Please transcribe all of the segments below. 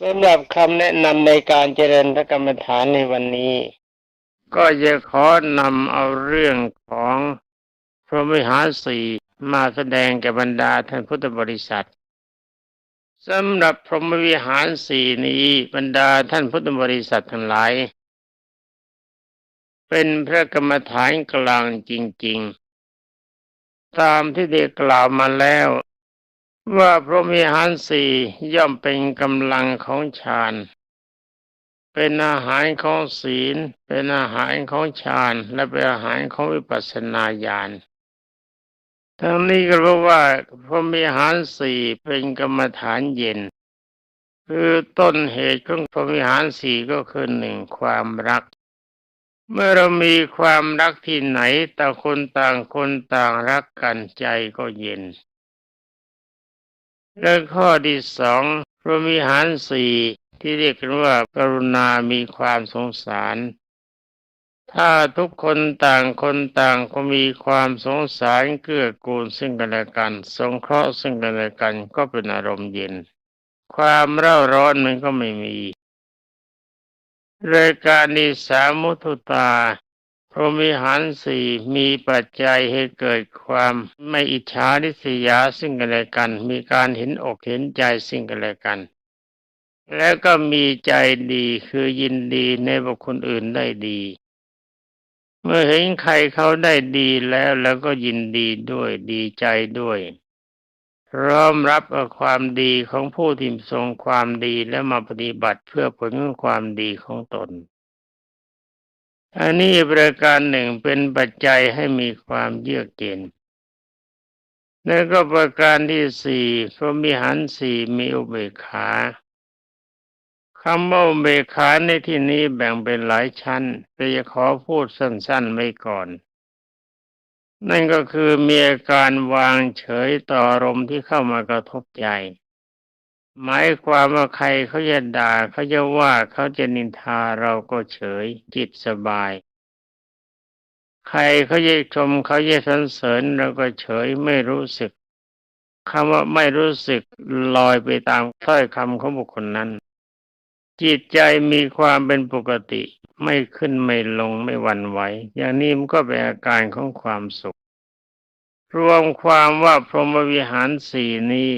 สำหรับคำแนะนำในการเจริญพระกรรมฐานในวันนี้ ก็จะขอนำเอาเรื่องของพระวิหารสี่มาแสดงแก่บรรดาท่านพุทธบริษัทสำหรับพรหมวิหารสี่นี้บรรดาท่านพุทธบริษัททั้งหลาย เป็นพระกรรมฐานกลางจริง ๆ ตามที่ได้กล่าวมาแล้ว ว่าพรหมวิหารสี่ย่อมเป็นกำลังของฌาน เป็นอาหารของศีล เป็นอาหารของฌาน และเป็นอาหารของวิปัสสนาญาณ ทั้งนี้ก็เพราะว่าพรหมวิหารสี่เป็นกรรมฐานเย็น คือต้นเหตุของพรหมวิหารสี่ก็คือหนึ่งความรัก เมื่อเรามีความรักที่ไหนต่างคนต่างคนต่างรักกันใจก็เย็น และข้อที่สองพรหมิหารสี่ที่เรียกกันว่ากรุณามีความสงสาร ถ้าทุกคนต่างคนต่างก็มีความสงสารเกื้อกูลซึ่งกันและกัน สงเคราะห์ซึ่งกันและกันก็เป็นอารมณ์เย็น ความเร่าร้อนมันก็ไม่มีรายการนิสามุทุตา พรหมวิหารสี่มีปัจจัยให้เกิดความไม่อิจฉาริษยาซึ่งกันและกัน มีการเห็นอกเห็นใจซึ่งกันและกัน แล้วก็มีใจดีคือยินดีในบุคคลอื่นได้ดี เมื่อเห็นใครเขาได้ดีแล้วแล้วก็ยินดีด้วยดีใจด้วยร้อมรับความดีของผู้ที่ทรงความดีและมาปฏิบัติเพื่อผลของความดีของตน อันนี้ประการหนึ่งเป็นปัจจัยให้มีความเยือกเย็นแล้วก็ประการที่สี่พระมิหันสี่มีอุเบกขาคำว่าอุเบกขาในที่นี้แบ่งเป็นหลายชั้นแต่จะขอพูดสั้นๆไว้ก่อน นั่นก็คือมีอาการวางเฉยต่ออารมณ์ที่เข้ามากระทบใจ หมายความว่าใครเขาจะด่าเขาจะว่าเขาจะนินทาเราก็เฉยจิตสบาย ใครเขาจะชมเขาจะสรรเสริญเราก็เฉยไม่รู้สึกคำว่าไม่รู้สึกลอยไปตามถ้อยคำของบุคคลนั้น จิตใจมีความเป็นปกติ ไม่ขึ้นไม่ลงไม่หวั่นไหว อย่างนี้มันก็เป็นอาการของความสุข รวมความว่าพรหมวิหารสี่นี้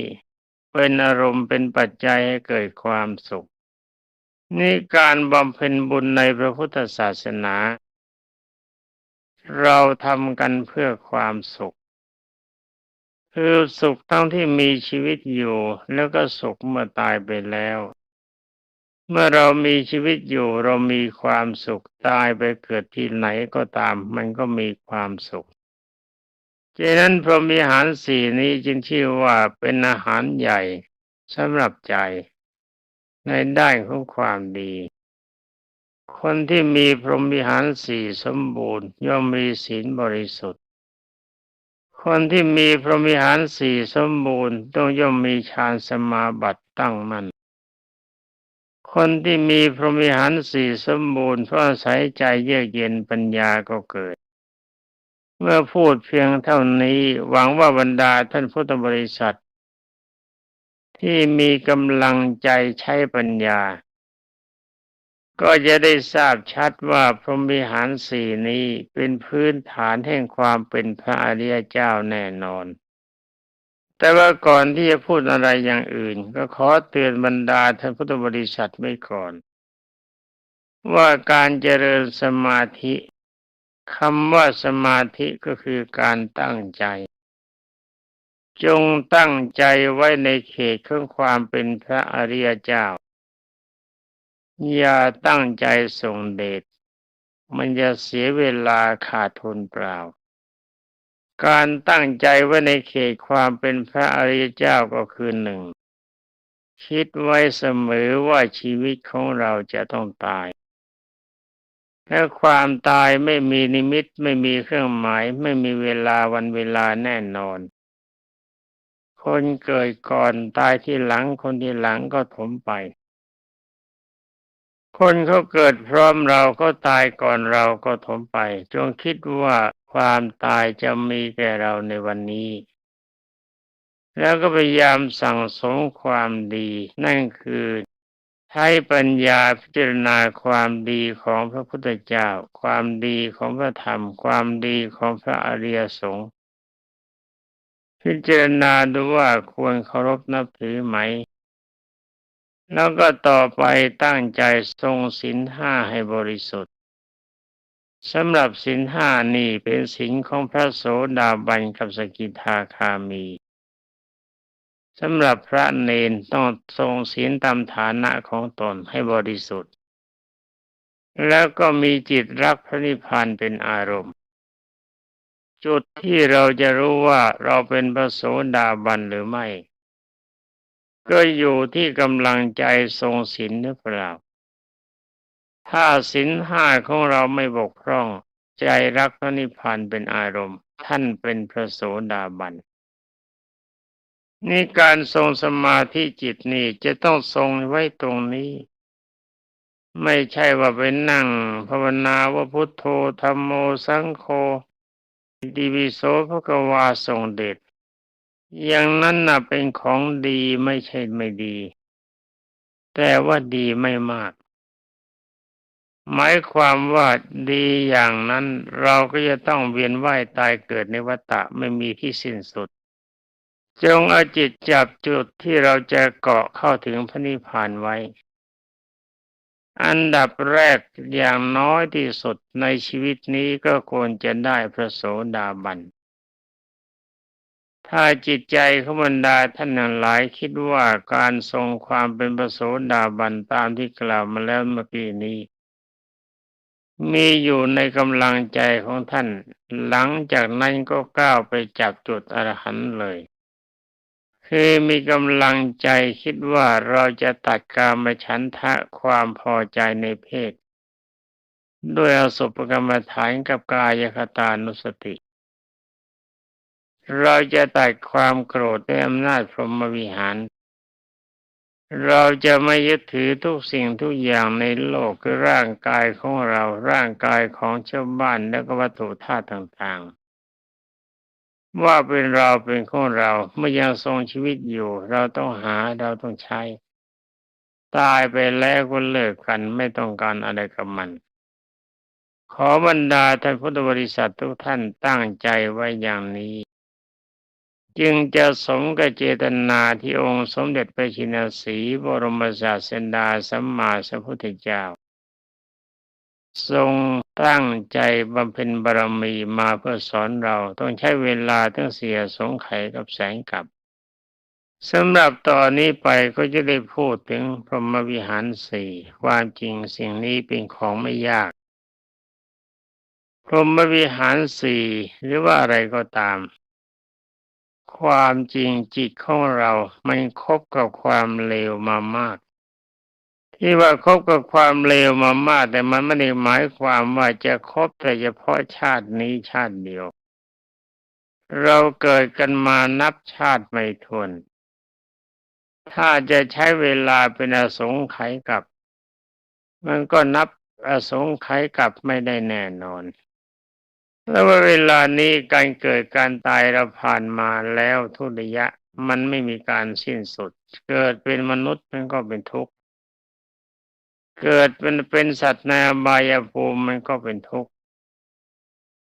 เป็นอารมณ์เป็นปัจจัยให้เกิดความสุข นี่การบำเพ็ญบุญในพระพุทธศาสนา เราทำกันเพื่อความสุข คือสุขทั้งที่มีชีวิตอยู่ แล้วก็สุขเมื่อตายไปแล้ว เมื่อเรามีชีวิตอยู่เรามีความสุขตายไปเกิดที่ไหนก็ตาม มันก็มีความสุข ฉะนั้นพรหมิหารสี่นี้จึงชื่อว่าเป็นอาหารใหญ่สำหรับใจ ในด้านของความดี คนที่มีพรหมิหารสี่สมบูรณ์ ย่อมมีศีลบริสุทธิ์ คนที่มีพรหมิหารสี่สมบูรณ์ต้องย่อมมีฌานสมาบัติตั้งมัน่นคนที่มีพรหมิหารสี่สมบูรณ์เพราะอาศัยใจเยือกเย็นปัญญาก็เกิด เมื่อพูดเพียงเท่านี้หวังว่าบรรดาท่านพุทธบริษัท ที่มีกำลังใจใช้ปัญญา ก็จะได้ทราบชัดว่าพรหมิหารสี่นี้เป็นพื้นฐานแห่งความเป็นพระอริยเจ้าแน่นอน แต่ว่าก่อนที่จะพูดอะไรอย่างอื่น ก็ขอเตือนบรรดาท่านพุทธบริษัทไว้ก่อน ว่าการเจริญสมาธิ คำว่าสมาธิก็คือการตั้งใจ จงตั้งใจไว้ในเขตของความเป็นพระอริยเจ้า อย่าตั้งใจส่งเดชมันจะเสียเวลาขาดทุนเปล่า การตั้งใจไว้ในเขตความเป็นพระอริยเจ้าก็คือหนึ่ง คิดไว้เสมอว่าชีวิตของเราจะต้องตาย และความตายไม่มีนิมิตไม่มีเครื่องหมาย ไม่มีเวลาวันเวลาแน่นอน คนเกิดก่อนตายที่หลังคนที่หลังก็ถมไป คนเขาเกิดพร้อมเราก็ตายก่อนเราก็ถมไป จงคิดว่าความตายจะมีแก่เราในวันนี้แล้วก็พยายามสั่งสมความดี นั่นคือ ใช้ปัญญาพิจารณาความดีของพระพุทธเจ้า ความดีของพระธรรม ความดีของพระอริยสงฆ์พิจารณาดูว่าควรเคารพนับถือไหม แล้วก็ต่อไปตั้งใจทรงศีลห้าให้บริสุทธิ์สำหรับศีลห้านี่เป็นศีลของพระโสดาบันกับสกิทาคามี สำหรับพระเนนต้องทรงศีลตามฐานะของตนให้บริสุทธิ์ แล้วก็มีจิตรักพระนิพพานเป็นอารมณ์ จุดที่เราจะรู้ว่าเราเป็นพระโสดาบันหรือไม่ ก็อยู่ที่กำลังใจทรงศีลหรือเปล่า ถ้าศีลห้าของเราไม่บกพร่อง ใจรักพระนิพพานเป็นอารมณ์ ท่านเป็นพระโสดาบัน นี่การทรงสมาธิจิตนี่จะต้องทรงไว้ตรงนี้ ไม่ใช่ว่าไปนั่ง ภาวนาว่าพุทโธธรรมโมสังโฆดีวิโสพระกวาทรงเดชอย่างนั้นน่ะเป็นของดีไม่ใช่ไม่ดี แต่ว่าดีไม่มาก หมายความว่าดีอย่างนั้นเราก็จะต้องเวียนว่ายตายเกิดในวัฏฏะไม่มีที่สิ้นสุด จงเอาจิตจับจุดที่เราจะเกาะเข้าถึงพระนิพพานไว้ อันดับแรกอย่างน้อยที่สุดในชีวิตนี้ก็ควรจะได้พระโสดาบัน ถ้าจิตใจขบรรดาท่านหลายคิดว่าการทรงความเป็นพระโสดาบันตามที่กล่าวมาแล้วเมื่อกี้นี้ มีอยู่ในกำลังใจของท่าน หลังจากนั้นก็ก้าวไปจับจุดอรหันต์เลย คือมีกำลังใจคิดว่าเราจะตัดกามฉันทะความพอใจในเพศ ด้วยอสุปกรรมฐานกับกายคตานุสติ เราจะตัดความโกรธด้วยอำนาจพรหมวิหาร เราจะไม่ยึดถือทุกสิ่งทุกอย่างในโลกคือร่างกายของเราร่างกายของชาวบ้านและก็วัตถุธาตุต่างๆ ว่าเป็นเราเป็นของเราเมื่อยังทรงชีวิตอยู่ เราต้องหาเราต้องใช้ ตายไปแล้วก็เลิกกันไม่ต้องการอะไรกับมัน ขอบรรดาท่านพุทธบริษัททุกท่านตั้งใจไว้อย่างนี้ จึงจะสมกับเจตนาที่องค์สมเด็จพระชินสีบรมศาสดาสัมมาสัมพุทธเจ้า ทรงตั้งใจบำเพ็ญบารมีมาเพื่อสอนเราต้องใช้เวลาทั้งเสียสงไขกับแสงกับสำหรับตอนนี้ไปก็จะได้พูดถึงพรหมวิหารสี่ความจริงสิ่งนี้เป็นของไม่ยาก พรหมวิหารสี่หรือว่าอะไรก็ตาม ความจริงจิตของเรา มันคบกับความเลวมามาก ที่ว่าคบกับความเลวมามากแต่มันไม่ได้หมายความว่าจะคบแต่เฉพาะชาตินี้ชาติเดียว เราเกิดกันมานับชาติไม่ทวน ถ้าจะใช้เวลาเป็นอสงไขยกับ มันก็นับอสงไขยกับไม่ได้แน่นอน แล้วเวลานี้การเกิดการตายเราผ่านมาแล้วทุระยะ มันไม่มีการสิ้นสุด เกิดเป็นมนุษย์มันก็เป็นทุกข์ เกิดเป็นเป็นสัตว์ในอบายภูมิมันก็เป็นทุกข์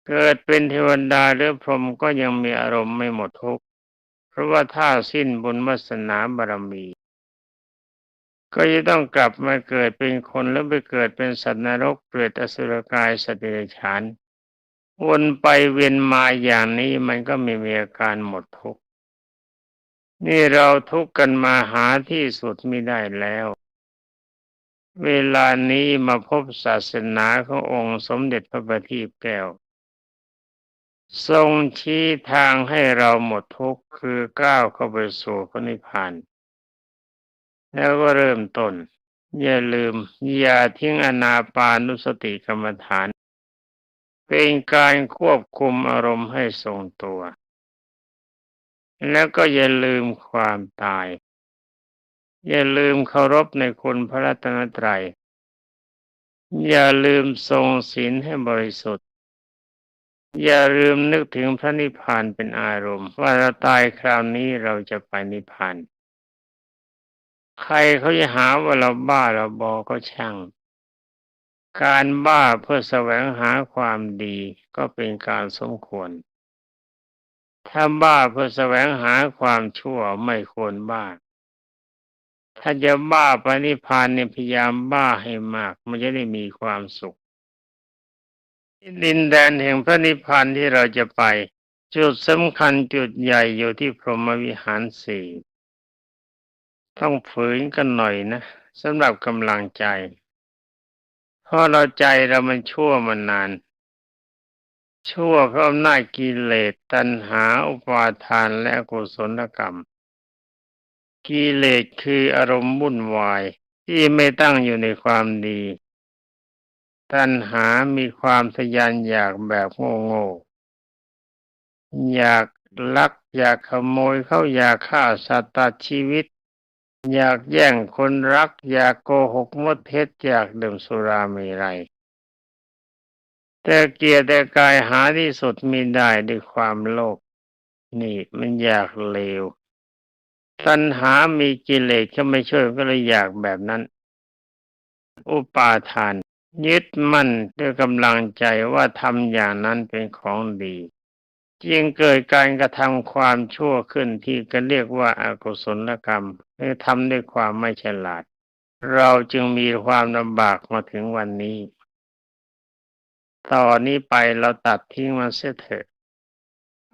เกิดเป็นเทวดาหรือพรหมก็ยังมีอารมณ์ไม่หมดทุกข์ เพราะว่าถ้าสิ้นบุญวาสนาบารมี ก็จะต้องกลับมาเกิดเป็นคนแล้วไปเกิดเป็นสัตว์นรกเปรตอสุรกายสติเดชานวนไปเวียนมาอย่างนี้มันก็ม่มีอาการหมดทุกข์ นี่เราทุกข์กันมาหาที่สุดไม่ได้แล้ว เวลานี้มาพบศาสนาขององค์สมเด็จพระบัณฑิตแก้ว ทรงชี้ทางให้เราหมดทุกข์คือก้าวเข้าไปสู่พระนิพพาน แล้วก็เริ่มต้น อย่าลืม อย่าทิ้งอนาปานุสติกรรมฐาน เป็นการควบคุมอารมณ์ให้ทรงตัว แล้วก็อย่าลืมความตาย อย่าลืมเคารพในคุณพระรัตนตรัย อย่าลืมทรงศีลให้บริสุทธิ์ อย่าลืมนึกถึงพระนิพพานเป็นอารมณ์ ว่าเราตายคราวนี้เราจะไปนิพพาน ใครเขาจะหาว่าเราบ้าเราบอก็ช่าง การบ้าเพื่อแสวงหาความดีก็เป็นการสมควร ถ้าบ้าเพื่อแสวงหาความชั่วไม่ควรบ้า ถ้าจะบ้าไปนิพพานเนี่ยพยายามบ้าให้มาก มันจะได้มีความสุข ดินแดนแห่งพระนิพพานที่เราจะไป จุดสำคัญจุดใหญ่อยู่ที่พรหมวิหารสี่ต้องฝืนกันหน่อยนะสำหรับกำลังใจ เพราะเราใจเรามันชั่วมานาน ชั่วเพราะอำนาจกิเลสตัณหาอุปาทานและกุศลกรรม กิเลสคืออารมณ์วุ่นวายที่ไม่ตั้งอยู่ในความดี ตัณหามีความทะยานอยากแบบโง่ๆ อยากลัก อยากขโมยเขาอยากฆ่าสัตว์ตัดชีวิต อยากแย่งคนรัก อยากโกหกมดเท็จอยากดื่มสุรามรัยแต่เกียรติแต่กายหาที่สุดมีได้ด้วยความโลภนี่มันอยากเลว ตัณหามีกิเลสก็ไม่ช่วยก็เลยอยากแบบนั้น อุปาทาน ยึดมั่นด้วยกำลังใจว่าทำอย่างนั้นเป็นของดี จึงเกิดการกระทำความชั่วขึ้นที่ก็เรียกว่าอากุศลกรรมหรือทำด้วยความไม่ฉลาด เราจึงมีความลำบากมาถึงวันนี้ต่อนนี้ไปเราตัดทิ้งมันเสียเถอะ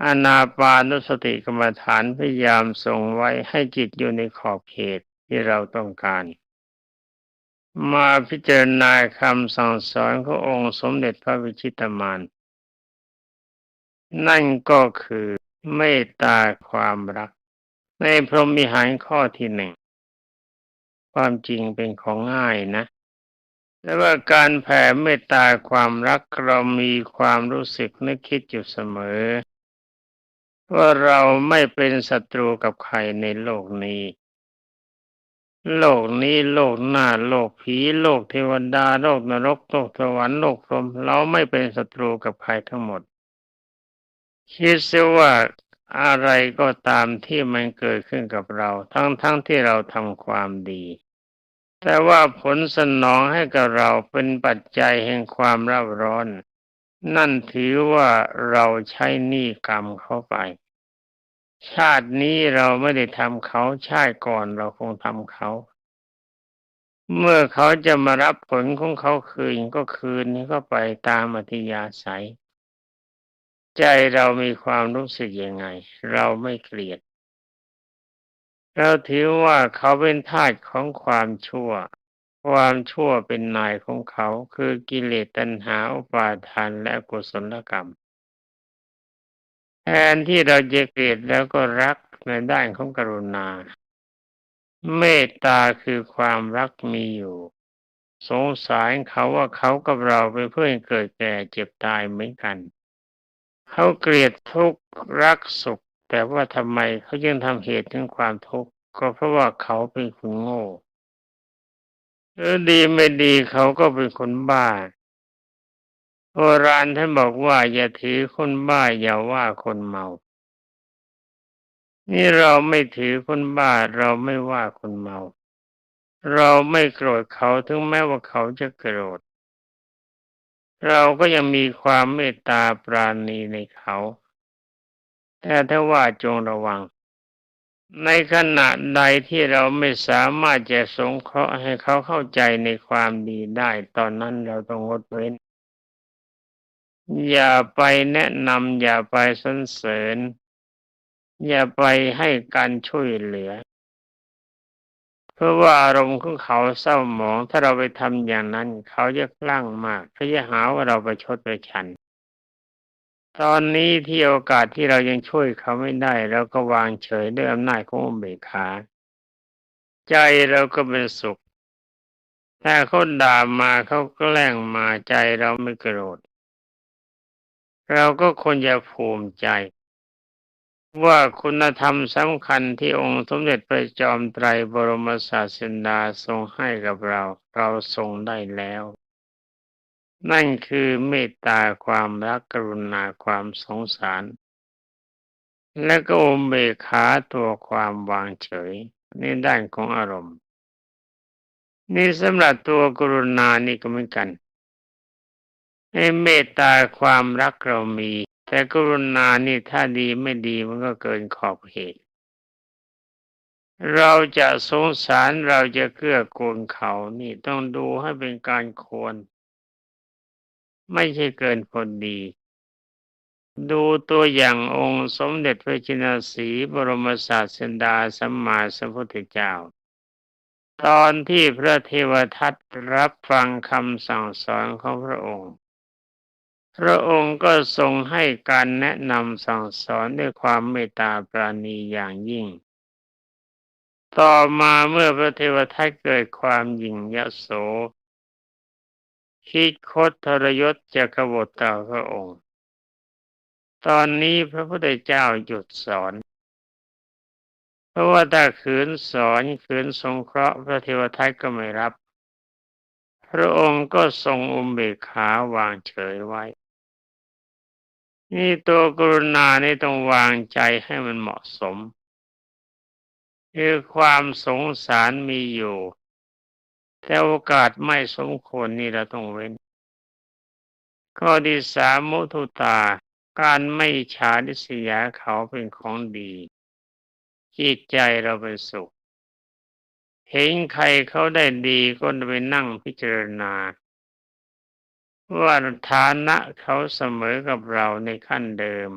อนาปานุสติกรรมฐานพยายามทรงไว้ให้จิตอยู่ในขอบเขตที่เราต้องการ มาพิจารณาคำสั่งสอนขององค์สมเด็จพระวิชิตามาน นั่นก็คือเมตตาความรัก ในพรหมิหารข้อที่หนึ่ง ความจริงเป็นของง่ายนะแต่ว่าการแผ่เมตตาความรักเรามีความรู้สึกนึกคิดอยู่เสมอ ว่าเราไม่เป็นศัตรูกับใครในโลกนี้ โลกนี้โลกหน้า โลกผี โลกเทวดา โลกนรก โลกสวรรค์ โลกพรหม เราไม่เป็นศัตรูกับใครทั้งหมด คิดเสียว่าอะไรก็ตามที่มันเกิดขึ้นกับเรา ทั้งๆทที่เราทำความดี แต่ว่าผลสนองให้กับเราเป็นปัจจัยแห่งความร่าร้อน นั่นถือว่าเราใช้หนี้กรรมเขาไป ชาตินี้เราไม่ได้ทำเขาชาติก่อนเราคงทำเขา เมื่อเขาจะมารับผลของเขาคืนก็คืนนี้ก็ไปตามอธิยาศัย ใจเรามีความรู้สึกยังไง เราไม่เกลียด เราถือว่าเขาเป็นทาสของความชั่ว ความชั่วเป็นนายของเขาคือกิเลสตัณหาอุปาทานและกุศลกรรม แทนที่เราจะเกลียดแล้วก็รักในด้านของกรุณา เมตตาคือความรักมีอยู่ สงสารเขาว่าเขากับเราเป็นเพื่อนเกิดแก่เจ็บตายเหมือนกัน เขาเกลียดทุกข์รักสุข แต่ว่าทำไมเขายังทำเหตุถึงความทุกข์ก็เพราะว่าเขาเป็นคนโง่ รือดีไม่ดีเขาก็เป็นคนบ้าโบราณท่านบอกว่า อย่าถือคนบ้าอย่าว่าคนเมา นี่เราไม่ถือคนบ้าเราไม่ว่าคนเมา เราไม่โกรธเขาถึงแม้ว่าเขาจะโกรธ เราก็ยังมีความเมตตาปราณีในเขา แต่ถ้าว่าจงระวัง ในขณะใดที่เราไม่สามารถจะสงเคราะห์ให้เขาเข้าใจในความดีได้ ตอนนั้นเราต้องงดเว้น อย่าไปแนะนำอย่าไปสนเสริญ อย่าไปให้การช่วยเหลือ เพราะว่าอารมณ์ของเขาเศร้าหมองถ้าเราไปทำอย่างนั้น เขาจะคลั่งมากเขาจะหาว่าเราไปชดไปชัน ตอนนี้ที่โอกาสที่เรายังช่วยเขาไม่ได้เราก็วางเฉยด้วยอำนาจของอุเบกขา ใจเราก็เป็นสุข ถ้าเขาด่ามาเขาแกล้งมาใจเราไม่โกรธ เราก็ควรจะภูมิใจ ว่าคุณธรรมสำคัญที่องค์สมเด็จพระจอมไตรบรมศาสดาทรงให้กับเรา เราทรงได้แล้ว นั่นคือเมตตาความรักกรุณาความสงสาร และก็อมเบขาตัวความวางเฉยในด้านของอารมณ์ นี่สำหรับตัวกรุณานี่ก็เหมือนกันให้เมตตาความรักเรามี แต่กรุณานี่ถ้าดีไม่ดีมันก็เกินขอบเหตุเราจะสงสารเราจะเกื้อกูลเขานี่ต้องดูให้เป็นการควร ไม่ใช่เกินพอดี ดูตัวอย่างองค์สมเด็จพระจินสีบรมศาสดาสัมมาสัมพุทธเจ้า ตอนที่พระเทวทัตรับฟังคำสั่งสอนของพระองค์ พระองค์ก็ทรงให้การแนะนำสั่งสอนด้วยความเมตตาปราณีอย่างยิ่งต่อมาเมื่อพระเทวทัตเกิดความหยิ่งยโส คิดคดทรยศจะกบฏต่อพระองค์ ตอนนี้พระพุทธเจ้าหยุดสอน เพราะว่าถ้าขืนสอนขืนสงเคราะห์พระเทวทัตก็ไม่รับ พระองค์ก็ทรงอุเบกขาวางเฉยไว้ นี่ตัวกรุณานี่ต้องวางใจให้มันเหมาะสมคือความสงสารมีอยู่ แต่โอกาสไม่สมควรนี่เราต้องเว้น ข้อที่สามมุทุตา การไม่ฉาดิษยาเขาเป็นของดี จิตใจเราเป็นสุข เห็นใครเขาได้ดีก็ไปนั่งพิจารณา ว่าฐานะเขาเสมอกับเราในขั้นเดิม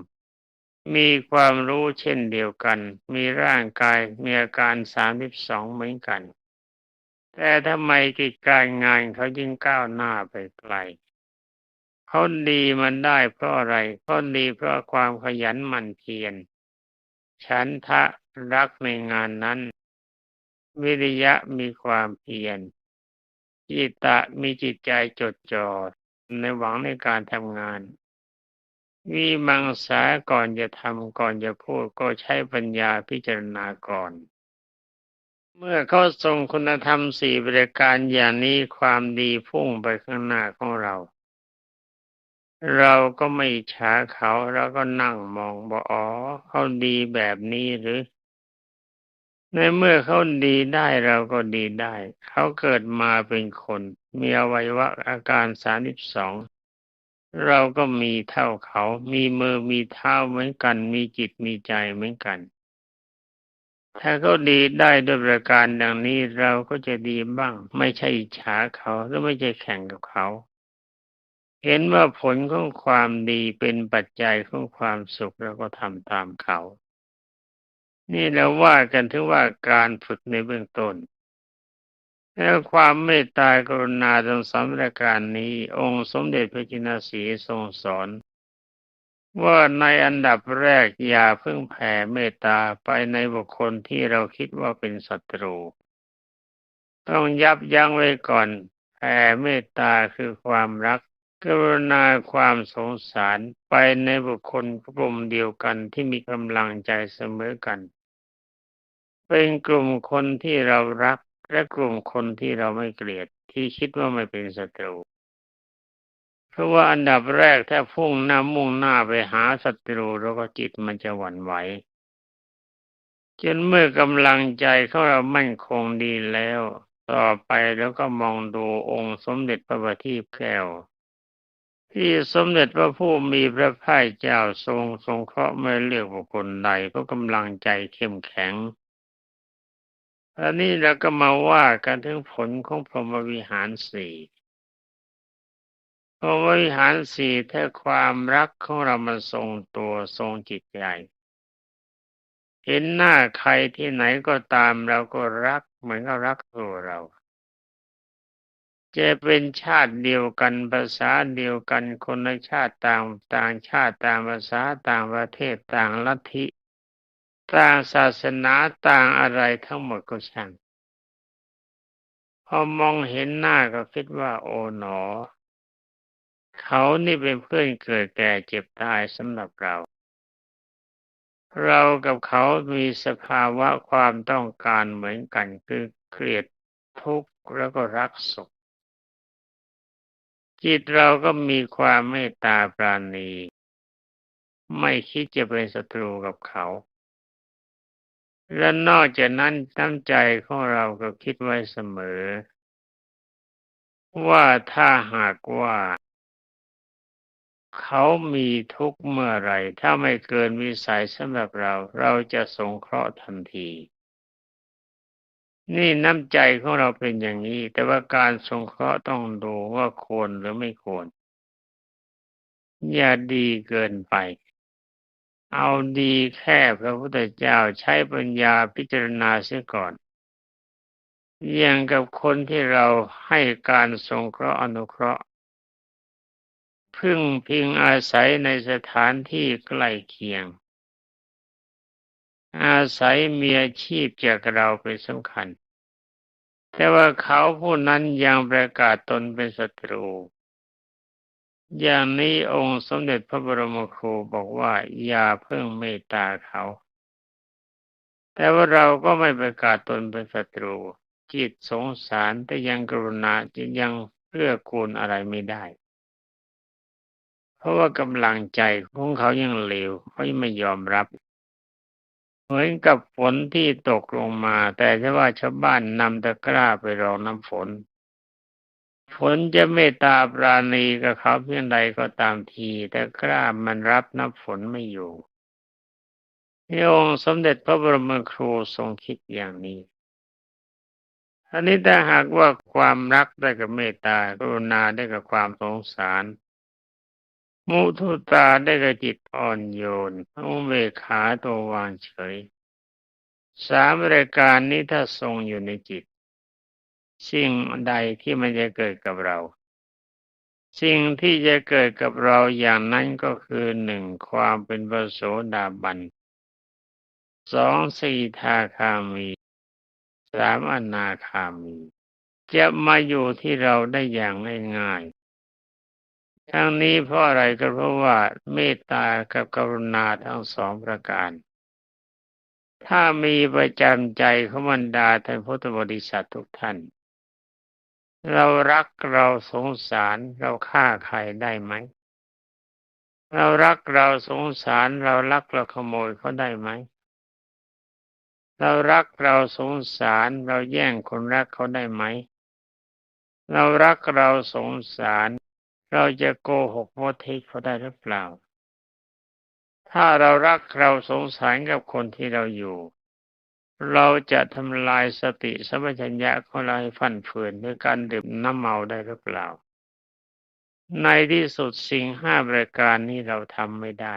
มีความรู้เช่นเดียวกัน มีร่างกายมีอาการสามสิบสองเหมือนกัน แต่ทำไมกิจการงานเขายิ่งก้าวหน้าไปไกลเขาดีมันได้เพราะอะไรเขาดีเพราะความขยันหมั่นเพียรฉันทะรักในงานนั้น วิริยะมีความเพียรจิตตะมีจิตใจจดจ่อในหวังในการทำงาน วิมังสาก่อนจะทำก่อนจะพูดก็ใช้ปัญญาพิจารณาก่อน เมื่อเขาทรงคุณธรรมสี่บริการอย่างนี้ความดีพุ่งไปข้างหน้าของเรา เราก็ไม่ช้าเขาเราก็นั่งมองบอกอ๋อเขาดีแบบนี้หรือ ในเมื่อเขาดีได้เราก็ดีได้ เขาเกิดมาเป็นคน มีอวัยวะอาการสามสิบสองเราก็มีเท่าเขา มีมือมีเท้าเหมือนกัน มีจิตมีใจเหมือนกัน ถ้าเขาดีได้ด้วยประการดังนี้เราก็จะดีบ้าง ไม่ใช่อิจฉาเขาหรือไม่ใช่แข่งกับเขา เห็นว่าผลของความดีเป็นปัจจัยของความสุขเราก็ทำตามเขา นี่เราว่ากันถึงว่าการฝึกในเบื้องต้นแล้วความเมตตากรุณาตรงสามประการนี้ องค์สมเด็จพระจินสีทรงสอน ว่าในอันดับแรกอย่าเพิ่งแผ่เมตตาไปในบุคคลที่เราคิดว่าเป็นศัตรู ต้องยับยั้งไว้ก่อนแผ่เมตตาคือความรัก กรุณาความสงสารไปในบุคคลกลุ่มเดียวกันที่มีกำลังใจเสมอกัน เป็นกลุ่มคนที่เรารักและกลุ่มคนที่เราไม่เกลียดที่คิดว่าไม่เป็นศัตรู เพราะว่าอันดับแรกถ้าพุ่งหน้ามุ่งหน้าไปหาศัตรูแล้วก็จิตมันจะหวั่นไหวจนเมื่อกำลังใจเของเรามั่นคงดีแล้ว ต่อไปแล้วก็มองดูองค์สมเด็จพระบัณฑิตแก้ว ที่สมเด็จพระผู้มีพระภาคเจ้าทรงทรงเคราะห์ไม่เลือกบุคคลใดก็กำลังใจเข้มแข็งอันนี้เราก็มาว่ากันถึงผลของพรหมวิหารสี่ พรหมวิหารสี่ถ้าความรักของเรามันทรงตัวทรงจิตใจ เห็นหน้าใครที่ไหนก็ตามเราก็รักเหมือนกับรักตัวเรา จะเป็นชาติเดียวกันภาษาเดียวกันคนละชาติต่างต่างชาติต่างภาษาต่างประเทศต่างลัทธิต่างศาสนาต่างอะไรทั้งหมดก็ช่างพอมองเห็นหน้าก็คิดว่าโอ๋หนอ เขานี่เป็นเพื่อนเกิดแก่เจ็บตายสำหรับเรา เรากับเขามีสภาวะความต้องการเหมือนกันคือเกลียดทุกข์แล้วก็รักสุข จิตเราก็มีความเมตตาปราณี ไม่คิดจะเป็นศัตรูกับเขา และนอกจากนั้นน้ำใจของเราก็คิดไว้เสมอ ว่าถ้าหากว่า เขามีทุกข์เมื่อไรถ้าไม่เกินวิสัยสำหรับเรา เราจะสงเคราะห์ทันที นี่น้ำใจของเราเป็นอย่างนี้ แต่ว่าการสงเคราะห์ต้องดูว่าควรหรือไม่ควร อย่าดีเกินไป เอาดีแค่พระพุทธเจ้าใช้ปัญญาพิจารณาเสียก่อนอย่างกับคนที่เราให้การสงเคราะห์อนุเคราะห์ พึ่งพิงอาศัยในสถานที่ใกล้เคียง อาศัยมีอาชีพจากเราเป็นสำคัญ แต่ว่าเขาผู้นั้นยังประกาศตนเป็นศัตรู อย่างนี้องค์สมเด็จพระบรมครูบอกว่าอย่าเพิ่งเมตตาเขา แต่ว่าเราก็ไม่ประกาศตนเป็นศัตรู จิตสงสารแต่ยังกรุณาจิตยังเพื่อกูลอะไรไม่ได้ ราะว่ากำลังใจของเขายังเลวเขายังไม่ยอมรับ เหมือนกับฝนที่ตกลงมา แต่ถ้าว่าชาวบ้านนำตะกร้าไปรองน้ำฝน ฝนจะเมตตาปราณีกับเขาเพียงใดก็ตามที แต่กล้ามันรับน้ำฝนไม่อยู่นี่องค์สมเด็จพระบรมครูทรงคิดอย่างนี้อันนี้ถ้าหากว่าความรักได้กับเมตตากรุณาได้กับความสงสาร มุทุตาได้กับจิตอ่อนโยนอุเบกขาตัววางเฉย สามรายการนี้ถ้าทรงอยู่ในจิต สิ่งใดที่มันจะเกิดกับเรา สิ่งที่จะเกิดกับเราอย่างนั้นก็คือหนึ่งความเป็นพระโสดาบันสองสี่ทาคามีสามอนาคามี จะมาอยู่ที่เราได้อย่างง่ายๆ ทั้งนี้เพราะอะไรก็เพราะว่าเมตตากับกรุณาทั้งสองประการ ถ้ามีประจำใจของบรรดาท่านพุทธบริษัททุกท่าน เรารักเราสงสารเราฆ่าใครได้ไหม เรารักเราสงสารเรารักเราขโมยเขาได้ไหม เรารักเราสงสารเราแย่งคนรักเขาได้ไหม เรารักเราสงสาร เราจะโกหกโมเทกเขาได้หรือเปล่า ถ้าเรารักเราสงสารกับคนที่เราอยู่ เราจะทำลายสติสัมปชัญญะของเราให้ฟั่นเฟือนด้วยการดื่มน้ำเมาได้หรือเปล่า ในที่สุดสิ่งห้าประการนี้เราทำไม่ได้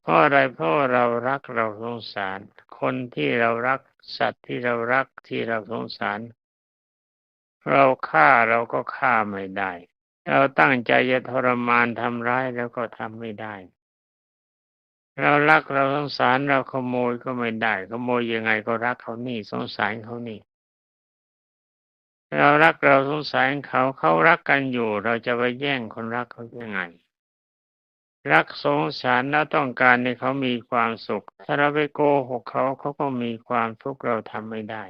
เพราะอะไรเพราะเรารักเราสงสาร คนที่เรารักสัตว์ที่เรารักที่เราสงสาร เราฆ่าเราก็ฆ่าไม่ได้ เราตั้งใจจะทรมานทำร้ายแล้วก็ทำไม่ได้ เรารักเราสงสารเราขโมยก็ไม่ได้ ขโมยยังไงก็รักเขานี่สงสารเขานี่ เรารักเราสงสารเขาเขารักกันอยู่ เราจะไปแย่งคนรักเขายังไง รักสงสารและต้องการให้เขามีความสุข ถ้าเราไปโกหกเขาเขาก็มีความทุกข์เราทำไม่ได้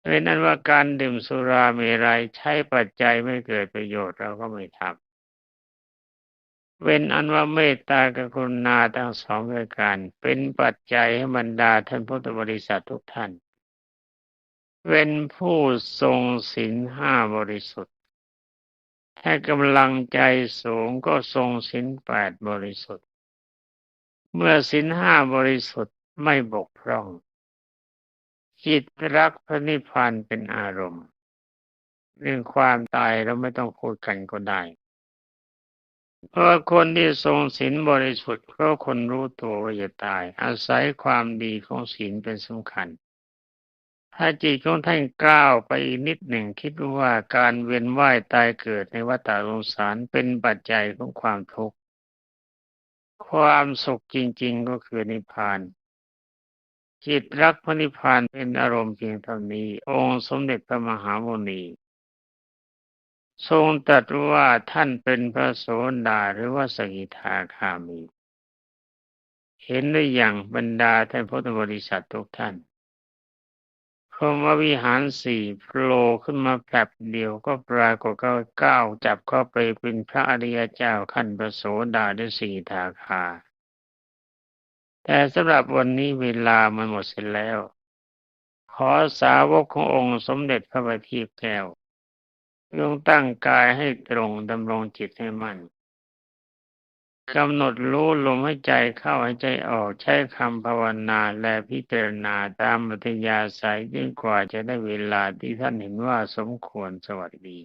เป็นนั้นว่าการดื่มสุราเมรัยใช้ปัจจัยไม่เกิดประโยชน์เราก็ไม่ทำเว้นอันว่าเมตตากรุณาทั้งสองรายการ เป็นปัจจัยให้บรรดาท่านพุทธบริษัททุกท่านเป็นผู้ทรงศีลห้าบริสุทธิ์ ถ้ากำลังใจสูงก็ทรงสินแปดบริสุทธิ์ เมื่อสินห้าบริสุทธิ์ไม่บกพร่อง จิตรักพระนิพพานเป็นอารมณ์ เรื่องความตายเราไม่ต้องพูดกันก็ได้ เพราะคนที่ทรงศีลบริสุทธิ์เพราะคนรู้ตัวว่าจะตาย อาศัยความดีของศีลเป็นสำคัญ ถ้าจิตของท่านก้าวไปอีกนิดหนึ่งคิดว่าการเวียนว่ายตายเกิดในวัฏสงสารเป็นปัจจัยของความทุกข์ความสุขจริงๆก็คือนิพพาน จิตรักพระนิพพานเป็นอารมณ์เพียงเท่านี้ องค์สมเด็จพระมหาโมนี ทรงตรัสว่าท่านเป็นพระโสดาหรือว่าสกิทาคามี เห็นได้อย่างบรรดาท่านพุทธบริษัททุกท่านพรหมวิหารสี่โผล่ขึ้นมาแป๊บเดียวก็ปรากฏก็ก้าวจับเข้าไปเป็นพระอริยเจ้าขั้นประโสดาด้วยสี่ทาคา แต่สำหรับวันนี้เวลามันหมดเสร็จแล้ว ขอสาวกขององค์สมเด็จพระบัณฑิตแก้วจงตั้งกายให้ตรงดำรงจิตให้มั่นกำหนดรู้ลมหายใจเข้าหายใจออกใช้คำภาวนาและพิจารณาตามมัธยาศัยจนกว่าจะได้เวลาที่ท่านเห็นว่าสมควรสวัสดี